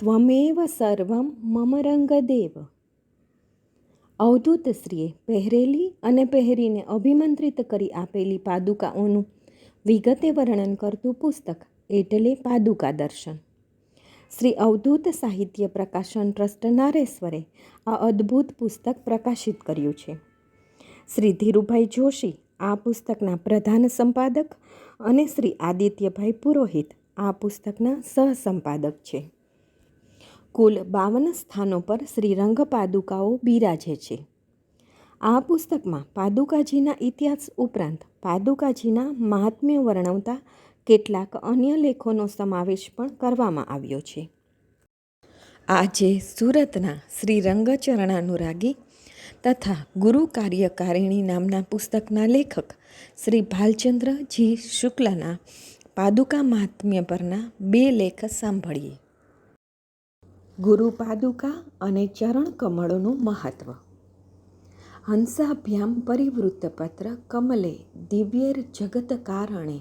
ત્વમેવ સર્વમ મમ રંગદેવ અવધૂતશ્રીએ પહેરેલી અને પહેરીને અભિમંત્રિત કરી આપેલી પાદુકાઓનું વિગતે વર્ણન કરતું પુસ્તક એટલે પાદુકા દર્શન શ્રી અવધૂત સાહિત્ય પ્રકાશન ટ્રસ્ટ નારેશ્વરે આ અદ્ભુત પુસ્તક પ્રકાશિત કર્યું છે શ્રી ધીરુભાઈ જોશી આ પુસ્તકના પ્રધાન સંપાદક અને શ્રી આદિત્યભાઈ પુરોહિત આ પુસ્તકના સહસંપાદક છે કુલ બાવન સ્થાનો પર શ્રીરંગ પાદુકાઓ બિરાજે છે. આ પુસ્તકમાં પાદુકાજીના ઇતિહાસ ઉપરાંત પાદુકાજીના મહાત્મ્ય વર્ણવતા કેટલાક અન્ય લેખોનો સમાવેશ પણ કરવામાં આવ્યો છે. આજે સુરતના શ્રી રંગચરણાનુરાગી તથા ગુરુ કાર્યકારિણી નામના પુસ્તકના લેખક શ્રી ભાલચંદ્રજી શુક્લના પાદુકા મહાત્મ્ય પરના બે લેખ સાંભળીએ. ગુરુ પાદુકા અને ચરણ કમળોનું મહત્વ. હંસાભ્યામ પરિવૃત્ત પત્ર કમલે દિવ્યેર જગત કારણે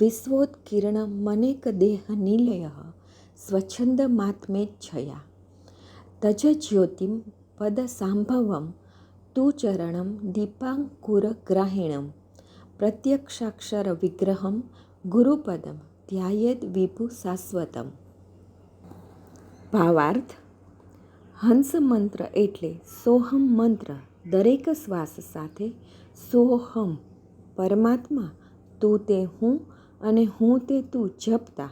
વિશ્વોત્કીર્ણ મનેક દેહ નિલય સ્વચ્છંદ માત્મેચ્છયા તજ જ્યોતિમ પદ સાંભવમ તુ ચરણમ દીપાંકુર ગ્રાહિણમ પ્રત્યક્ષાક્ષર વિગ્રહમ ગુરુપદમ ધ્યાયેદ વિભુ શાશ્વતમ. ભાવાર્થ. હંસ મંત્ર એટલે સોહમ મંત્ર, દરેક શ્વાસ સાથે સોહમ. પરમાત્મા, તું તે હું અને હું તે તું જપતા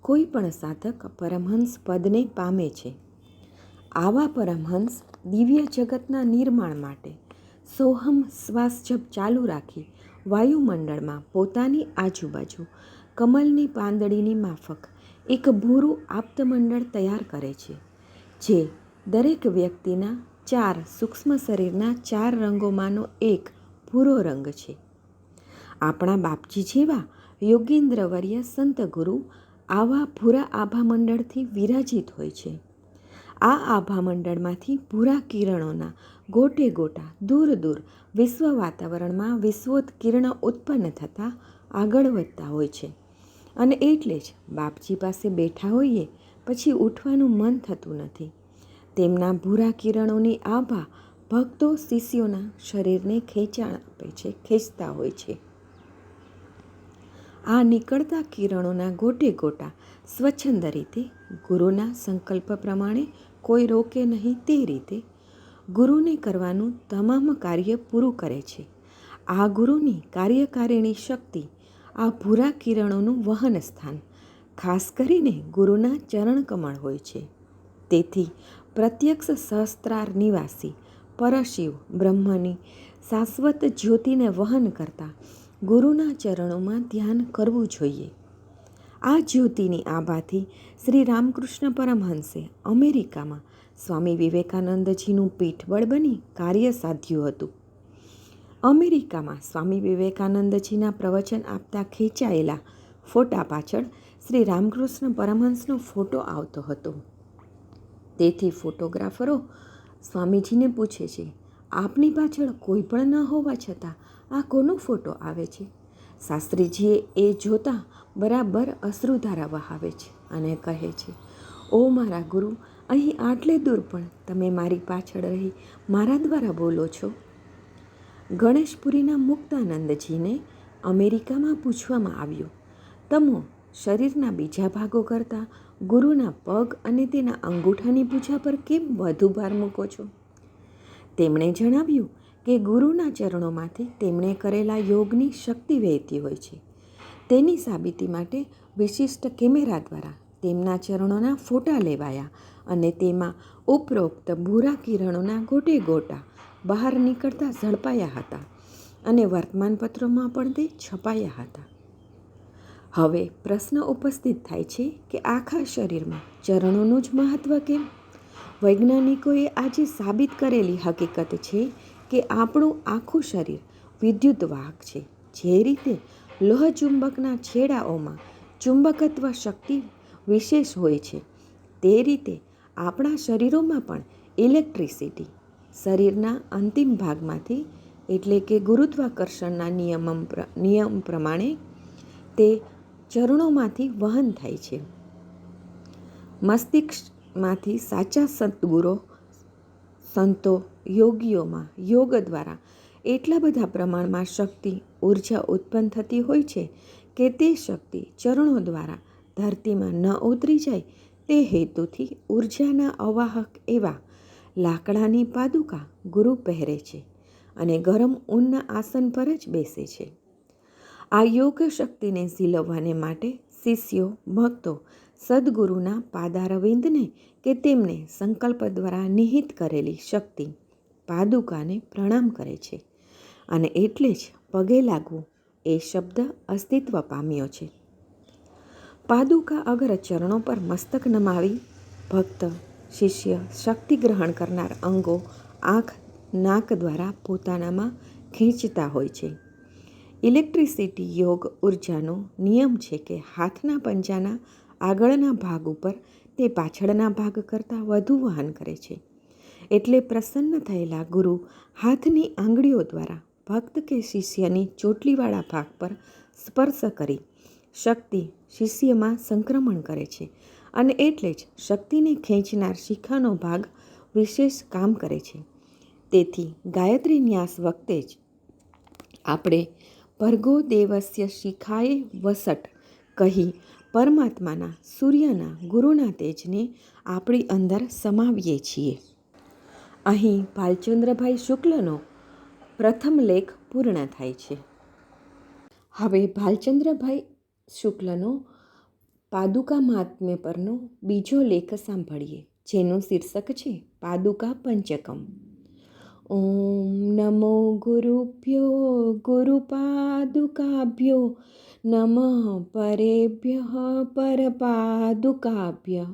કોઈ પણ સાધક પરમહંસ પદને પામે છે. આવા પરમહંસ દિવ્ય જગતના નિર્માણ માટે સોહમ શ્વાસ જપ ચાલુ રાખી વાયુમંડળમાં પોતાની આજુબાજુ કમલની પાંદડીની માફક એક ભૂરું આપ્તમંડળ તૈયાર કરે છે, જે દરેક વ્યક્તિના ચાર સૂક્ષ્મ શરીરના ચાર રંગોમાંનો એક ભૂરો રંગ છે. આપણા બાપજી જેવા યોગેન્દ્રવર્ય સંત ગુરુ આવા ભૂરા આભામંડળથી વિરાજિત હોય છે. આ આભામંડળમાંથી ભૂરા કિરણોના ગોટે ગોટા દૂર દૂર વિશ્વ વાતાવરણમાં વિશ્વોત્કીર્ણ ઉત્પન્ન થતાં આગળ વધતા હોય છે. અને એટલે જ બાપજી પાસે બેઠા હોઈએ, પછી ઉઠવાનું મન થતું નથી. તેમના ભૂરા કિરણોની આભા ભક્તો શિષ્યોના શરીરને ખેંચાણ આપે છે, ખેંચતા હોય છે. આ નીકળતા કિરણોના ગોટે ગોટા સ્વચ્છંદ રીતે, ગુરુના સંકલ્પ પ્રમાણે કોઈ રોકે નહીં તે રીતે ગુરુને કરવાનું તમામ કાર્ય પૂરું કરે છે. આ ગુરુની કાર્યકારિણી શક્તિ આ ભૂરા કિરણોનું વહન સ્થાન, ખાસ કરીને ગુરુના ચરણ કમળ હોય છે. તેથી પ્રત્યક્ષ સહસ્ત્રાર નિવાસી, પરશિવ, બ્રહ્મની શાશ્વત જ્યોતિને વહન કરતા ગુરુના ચરણોમાં ધ્યાન કરવું જોઈએ. આ જ્યોતિની આભાથી શ્રી રામકૃષ્ણ પરમહંસે અમેરિકામાં સ્વામી વિવેકાનંદજીનું પીઠબળ બની કાર્ય સાધ્યું હતું. અમેરિકામાં સ્વામી વિવેકાનંદજીના પ્રવચન આપતા ખેંચાયેલા ફોટા પાછળ શ્રી રામકૃષ્ણ પરમહંસનો ફોટો આવતો હતો. તેથી ફોટોગ્રાફરો સ્વામીજીને પૂછે છે, આપની પાછળ કોઈ પણ ન હોવા છતાં આ કોનો ફોટો આવે છે? શાસ્ત્રીજીએ એ જોતાં બરાબર અશ્રુધારા વહાવે છે અને કહે છે, ઓ મારા ગુરુ, અહીં આટલે દૂર પણ તમે મારી પાછળ રહી મારા દ્વારા બોલો છો. ગણેશપુરીના મુક્તાનંદજીને અમેરિકામાં પૂછવામાં આવ્યું. તમો શરીરના બીજા ભાગો કરતાં ગુરુના પગ અને તેના અંગૂઠાની પૂજા પર કેમ વધુ ભાર મૂકો છો? તેમણે જણાવ્યું કે ગુરુના ચરણોમાંથી તેમણે કરેલા યોગની શક્તિ વહેતી હોય છે. તેની સાબિતી માટે વિશિષ્ટ કેમેરા દ્વારા તેમના ચરણોના ફોટા લેવાયા અને તેમાં ઉપરોક્ત ભૂરા કિરણોના ગોટે ગોટા બહાર નીકળતા ઝડપાયા હતા અને વર્તમાનપત્રોમાં પણ તે છપાયા હતા. હવે પ્રશ્ન ઉપસ્થિત થાય છે કે આખા શરીરમાં ચરણોનું જ મહત્ત્વ કેમ? વૈજ્ઞાનિકોએ આજે સાબિત કરેલી હકીકત છે કે આપણું આખું શરીર વિદ્યુત વાહક છે. જે રીતે લોહ ચુંબકના છેડાઓમાં ચુંબકત્વ શક્તિ વિશેષ હોય છે, તે રીતે આપણા શરીરોમાં પણ ઇલેક્ટ્રિસિટી શરીરના અંતિમ ભાગમાંથી, એટલે કે ગુરુત્વાકર્ષણના નિયમ નિયમ પ્રમાણે, તે ચરણોમાંથી વહન થાય છે. મસ્તિષ્કમાંથી સાચા સદગુરો, સંતો, યોગીઓમાં યોગ દ્વારા એટલા બધા પ્રમાણમાં શક્તિ, ઊર્જા ઉત્પન્ન થતી હોય છે કે તે શક્તિ ચરણો દ્વારા ધરતીમાં ન ઉતરી જાય, તે હેતુથી ઉર્જાના અવાહક એવા લાકડાની પાદુકા ગુરુ પહેરે છે અને ગરમ ઊનના આસન પર જ બેસે છે. આ યોગ શક્તિને ઝીલવવાને માટે શિષ્યો, ભક્તો, સદગુરુના પાદારવિંદને કે તેમને સંકલ્પ દ્વારા નિહિત કરેલી શક્તિ પાદુકાને પ્રણામ કરે છે અને એટલે જ પગે લાગવું એ શબ્દ અસ્તિત્વ પામ્યો છે. પાદુકા અગર ચરણો પર મસ્તક નમાવી, ભક્ત શિષ્ય શક્તિ ગ્રહણ કરનાર અંગો આંખ, નાક દ્વારા પોતાનામાં ખેંચતા હોય છે. ઇલેક્ટ્રિસિટી યોગ ઉર્જાનો નિયમ છે કે હાથના પંજાના આગળના ભાગ ઉપર તે પાછળના ભાગ કરતાં વધુ વહન કરે છે. એટલે પ્રસન્ન થયેલા ગુરુ હાથની આંગળીઓ દ્વારા ભક્ત કે શિષ્યની ચોટલીવાળા ભાગ પર સ્પર્શ કરી શક્તિ શિષ્યમાં સંક્રમણ કરે છે. અને એટલે જ શક્તિને ખેંચનાર શિખાનો ભાગ વિશેષ કામ કરે છે. તેથી ગાયત્રી ન્યાસ વખતે જ આપણે ભર્ગો દેવસ્ય શિખાએ વસટ કહી પરમાત્માના સૂર્યના ગુરુના તેજને આપણી અંદર સમાવીએ છીએ. અહીં ભાલચંદ્રભાઈ શુક્લનો પ્રથમ લેખ પૂર્ણ થાય છે. હવે ભાલચંદ્રભાઈ શુક્લનો પાદુકા મહાત્મ્ય પરનો બીજો લેખ સાંભળીએ, જેનું શીર્ષક છે પાદુકા પંચકમ. ઓમ નમો ગુરુભ્યો, ગુરુપાદુકાભ્યો, નમઃ પરેભ્ય પરપાદુકાભ્ય,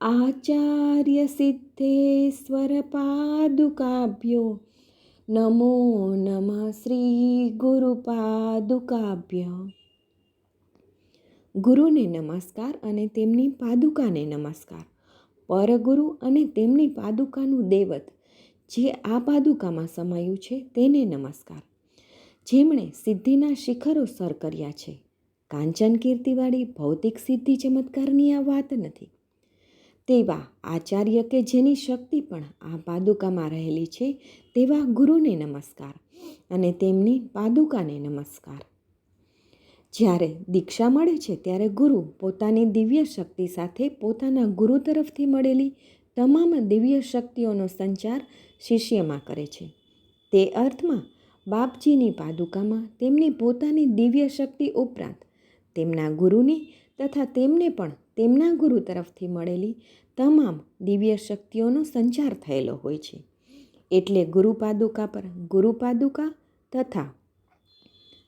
આચાર્ય સિદ્ધેશ્વર પાદુકાભ્યો, નમો નમઃ શ્રી ગુરુપાદુકાભ્ય. ગુરુને નમસ્કાર અને તેમની પાદુકાને નમસ્કાર. પરગુરુ અને તેમની પાદુકાનું દેવત, જે આ પાદુકામાં સમાયું છે, તેને નમસ્કાર. જેમણે સિદ્ધિના શિખરો સર કર્યા છે. કાંચન કીર્તિવાળી ભૌતિક સિદ્ધિ ચમત્કારની આ વાત નથી. તેવા આચાર્ય કે જેની શક્તિ પણ આ પાદુકામાં રહેલી છે, તેવા ગુરુને નમસ્કાર અને તેમની પાદુકાને નમસ્કાર. જ્યારે દીક્ષા મળે છે ત્યારે ગુરુ પોતાની દિવ્ય શક્તિ સાથે પોતાના ગુરુ તરફથી મળેલી તમામ દિવ્ય શક્તિઓનો સંચાર શિષ્યમાં કરે છે. તે અર્થમાં બાપજીની પાદુકામાં તેમની પોતાની દિવ્ય શક્તિ ઉપરાંત તેમના ગુરુની તથા તેમને પણ તેમના ગુરુ તરફથી મળેલી તમામ દિવ્ય શક્તિઓનો સંચાર થયેલો હોય છે. એટલે ગુરુ પાદુકા પર ગુરુ પાદુકા તથા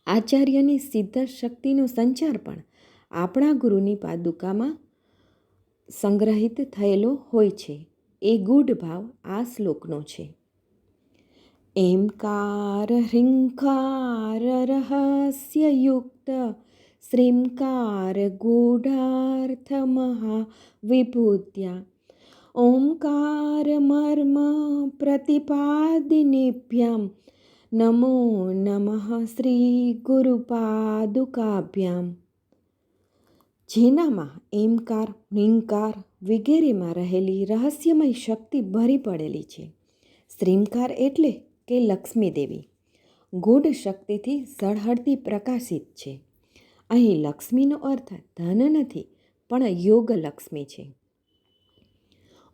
આચાર્યની સિદ્ધ શક્તિનો સંચાર પણ આપણા ગુરુની પાદુકામાં સંગ્રહિત થયેલો હોય છે. એ ગૂઢ ભાવ આ શ્લોકનો છે. એમકાર હ્રિંકાર રહસ્યયુક્ત શ્રીમકાર ગૂઢાર્થ મહાવિભૂત્યા. ઓમકાર મર્મ પ્રતિપાદિનેભ્યામ નમો નમઃ શ્રી ગુરુપાદુકાભ્યામ જેનામાં એમકાર નિંકાર વગેરેમાં રહેલી રહસ્યમય શક્તિ ભરી પડેલી છે. શ્રીમકાર એટલે કે લક્ષ્મી દેવી. ગૂઢ શક્તિથી ઝળહળતી પ્રકાશિત છે. અહીં લક્ષ્મીનો અર્થ ધન નથી, પણ યોગ લક્ષ્મી છે.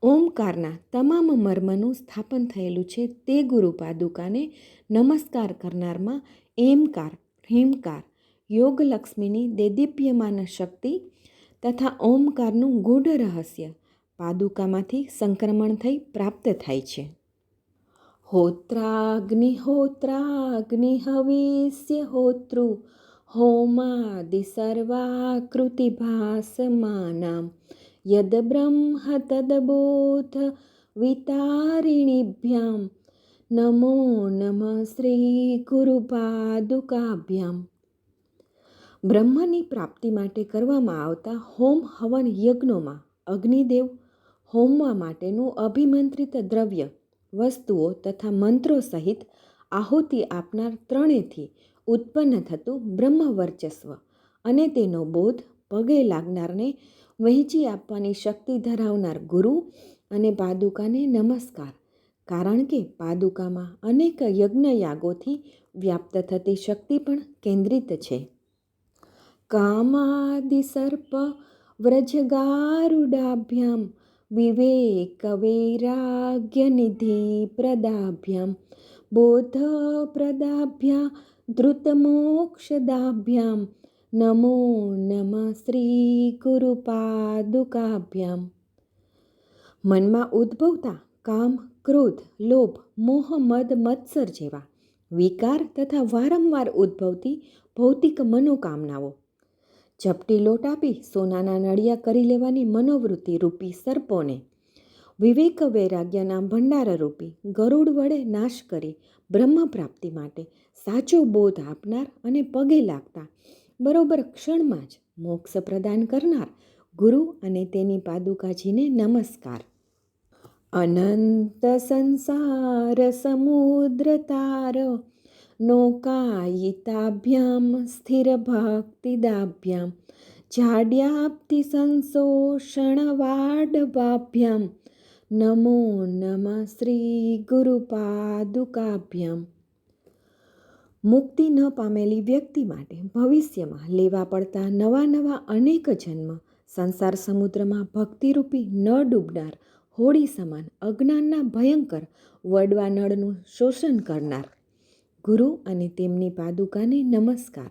ઓમકારના તમામ મર્મનું સ્થાપન થયેલું છે તે ગુરુ પાદુકાને નમસ્કાર કરનારમાં એમકાર હિમકાર, યોગલક્ષ્મીની દેદીપ્યમાન શક્તિ તથા ઓમકારનું ગૂઢ રહસ્ય પાદુકામાંથી સંક્રમણ થઈ પ્રાપ્ત થાય છે. હોત્રાગ્નિહોત્રાગ્નિ હવિષ્ય હોતૃ હોમાદિ સર્વાકૃતિ ભાસમાનામ યદ બ્રહ્મ તદબોધ વિતારિણીભ્યામ નમો નમઃ શ્રી ગુરુપાદુકાભ્યામ બ્રહ્મની પ્રાપ્તિ માટે કરવામાં આવતા હોમ હવન યજ્ઞોમાં અગ્નિદેવ હોમવા માટેનું અભિમંત્રિત દ્રવ્ય, વસ્તુઓ તથા મંત્રો સહિત આહુતિ આપનાર ત્રણેથી ઉત્પન્ન થતું બ્રહ્મ વર્ચસ્વ અને તેનો બોધ પગે લાગનારને વહેંચી આપવાની શક્તિ ધરાવનાર ગુરુ અને પાદુકાને નમસ્કાર. કારણ કે પાદુકામાં અનેક યજ્ઞયાગોથી વ્યાપ્ત થતી શક્તિ પણ કેન્દ્રિત છે. કામાદિસર્પ વ્રજગારુડાભ્યામ, વિવેક વૈરાગ્યનિધિ પ્રદાભ્યામ બોધપ્રદાભ્યા ધૃતમોક્ષદાભ્યામ નમો નમઃ શ્રી ગુરુપાદુકાભ્યામ મનમાં ઉદ્ભવતા કામ ક્રોધ લોભ મોહ મદ મત્સર જેવા વિકાર તથા વારંવાર ઉદ્ભવતી ભૌતિક મનોકામનાઓ ઝપટી લોટ આપી સોનાના નળિયા કરી લેવાની મનોવૃત્તિ રૂપી સર્પોને વિવેક વૈરાગ્યના ભંડાર રૂપી ગરુડ વડે નાશ કરી બ્રહ્મ પ્રાપ્તિ માટે સાચો બોધ આપનાર અને પગે લાગતા બરોબર ક્ષણમાં જ મોક્ષ પ્રદાન કરનાર ગુરુ અને તેની પાદુકાજીને નમસ્કાર. અનંત સંસાર સમુદ્ર તાર, નૌકાયિતાભ્યામ સ્થિર ભક્તિદાભ્યામ જાડ્યાપ્તિ સંશોષણ વાડવાભ્યામ નમો નમઃ શ્રી ગુરુપાદુકાભ્યામ. મુક્તિ ન પામેલી વ્યક્તિ માટે ભવિષ્યમાં લેવા પડતા નવા નવા અનેક જન્મ સંસાર સમુદ્રમાં ભક્તિરૂપી ન ડૂબનાર, હોળી સમાન અજ્ઞાનના ભયંકર વડવા નળનું શોષણ કરનાર. ગુરુ અને તેમની પાદુકાને નમસ્કાર.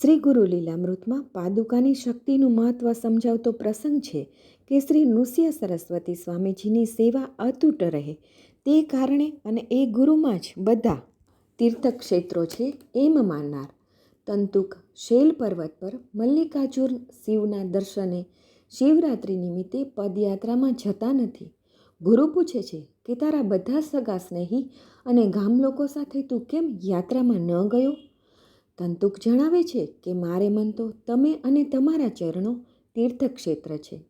શ્રી ગુરુ લીલામૃતમાં પાદુકાની શક્તિનું મહત્ત્વ સમજાવતો પ્રસંગ છે કે શ્રી નૃસિંહ સરસ્વતી સ્વામીજીની સેવા અતૂટ રહે. તે કારણે અને એ ગુરુમાં જ બધા તીર્થક્ષેત્રો છે એમ માનનાર. તંતુક શૈલ પર્વત પર મલ્લિકાર્જુન શિવના દર્શને શિવરાત્રિ નિમિત્તે પદયાત્રામાં જતા નથી. ગુરુ પૂછે છે કે તારા બધા સગા સ્નેહી અને ગામ લોકો સાથે તું કેમ યાત્રામાં ન ગયો? તંતુક જણાવે છે કે મારે મન તો તમે અને તમારા ચરણો તીર્થક્ષેત્ર છે.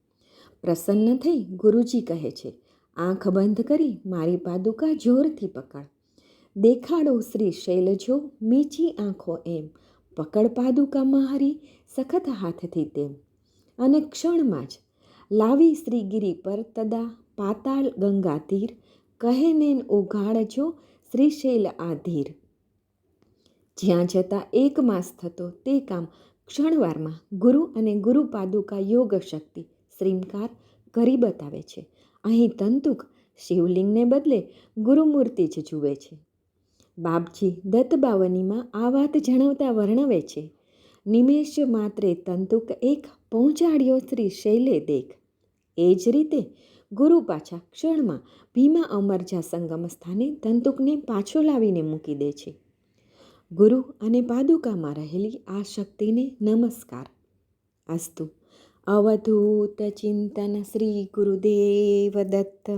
પ્રસન્ન થઈ ગુરુજી કહે છે, આંખ બંધ કરી મારી પાદુકા જોરથી પકડ. દેખાડો શ્રી શૈલજો, મીચી આંખો એમ. પકડ પાદુકા મારી સખત હાથથી તેમ. અને ક્ષણમાં જ લાવી શ્રીગીરી પર તદા પાતાળ ગંગા તીર, કહે નેન ઉઘાડજો શ્રીશૈલ ધીર. જ્યાં જતાં એક માસ થતો તે કામ ક્ષણવારમાં ગુરુ અને ગુરુ પાદુકા યોગ શક્તિ, શ્રીમકાર કરી બતાવે છે. અહીં તંતુક શિવલિંગને બદલે ગુરુમૂર્તિ જ જુએ છે. બાપજી દત્તબાવનીમાં આ વાત જણાવતા વર્ણવે છે, નિમેષ માત્રે તંતુક એક પહોંચાડ્યો શ્રી શૈલે દેખ. એ જ રીતે ગુરુ પાછા ક્ષણમાં ભીમા અમરજા સંગમ સ્થાને તંતુકને પાછો લાવીને મૂકી દે છે. ગુરુ અને પાદુકામાં રહેલી આ શક્તિને નમસ્કાર. અસ્તુ, અવધૂત ચિંતન શ્રી ગુરુદેવ દત્ત.